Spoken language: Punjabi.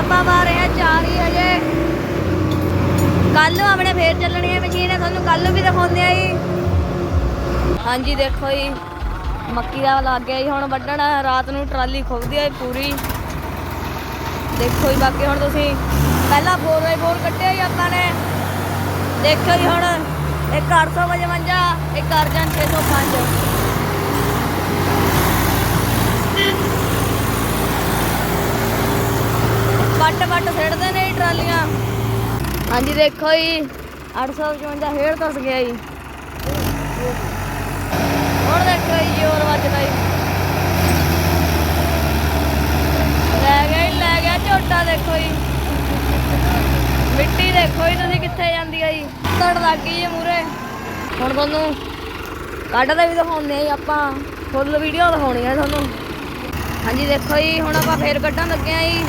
ਆਪਾਂ ਮਾਰੇ ਆ ਚਾਰ ਹੀ ਕੱਲ ਨੂੰ ਆਪਣੇ ਫੇਰ ਚੱਲਣੀ ਹੈ ਮਸ਼ੀਨ, ਤੁਹਾਨੂੰ ਕੱਲ ਨੂੰ ਵੀ ਦਿਖਾਉਂਦੇ ਆ ਜੀ। ਹਾਂਜੀ, ਦੇਖੋ ਜੀ, ਮੱਕੀ ਦਾ ਲੱਗ ਗਿਆ ਜੀ, ਹੁਣ ਵੱਢਣ, ਰਾਤ ਨੂੰ ਟਰਾਲੀ ਖੁੱਲਦੀ ਹੈ ਪੂਰੀ। ਦੇਖੋ ਜੀ, ਬਾਕੀ ਹੁਣ ਤੁਸੀਂ ਪਹਿਲਾਂ 4x4 ਕੱਟਿਆ ਜੀ ਆਪਾਂ ਨੇ। ਦੇਖੋ ਜੀ ਹੁਣ, ਇੱਕ 855 ਇੱਕ ਅਰਜਨ 605 ਵੱਟ ਵੱਟ ਸਿੱਟਦੇ ਨੇ ਟਰਾਲੀਆਂ। ਹਾਂਜੀ ਦੇਖੋ ਜੀ। 855 ਹੇੜ ਤਸ ਗਿਆ ਜੀ। ਹੁਣ ਦੇਖੋ ਜੀ ਜ਼ੋਰ ਵੱਜਦਾ ਜੀ। ਲੈ ਗਿਆ ਲੈ ਗਿਆ ਝੋਟਾ ਦੇਖੋ ਜੀ। ਮਿੱਟੀ ਦੇਖੋ ਜੀ ਤੁਸੀਂ ਕਿੱਥੇ ਜਾਂਦੀ ਆ ਜੀ। ਤੜ ਲੱਗ ਗਈ ਜੀ ਮੂਰੇ ਹੁਣ ਤੁਹਾਨੂੰ ਕੱਢਦੇ ਵੀ ਦਿਖਾਉਂਦੇ ਆ ਜੀ ਆਪਾਂ। ਫੁੱਲ ਵੀਡੀਓ ਦਿਖਾਉਣੀ ਆ ਤੁਹਾਨੂੰ। ਹਾਂਜੀ ਦੇਖੋ ਜੀ ਹੁਣ ਆਪਾਂ ਫੇਰ ਕੱਢਣ ਲੱਗੇ ਆ ਜੀ।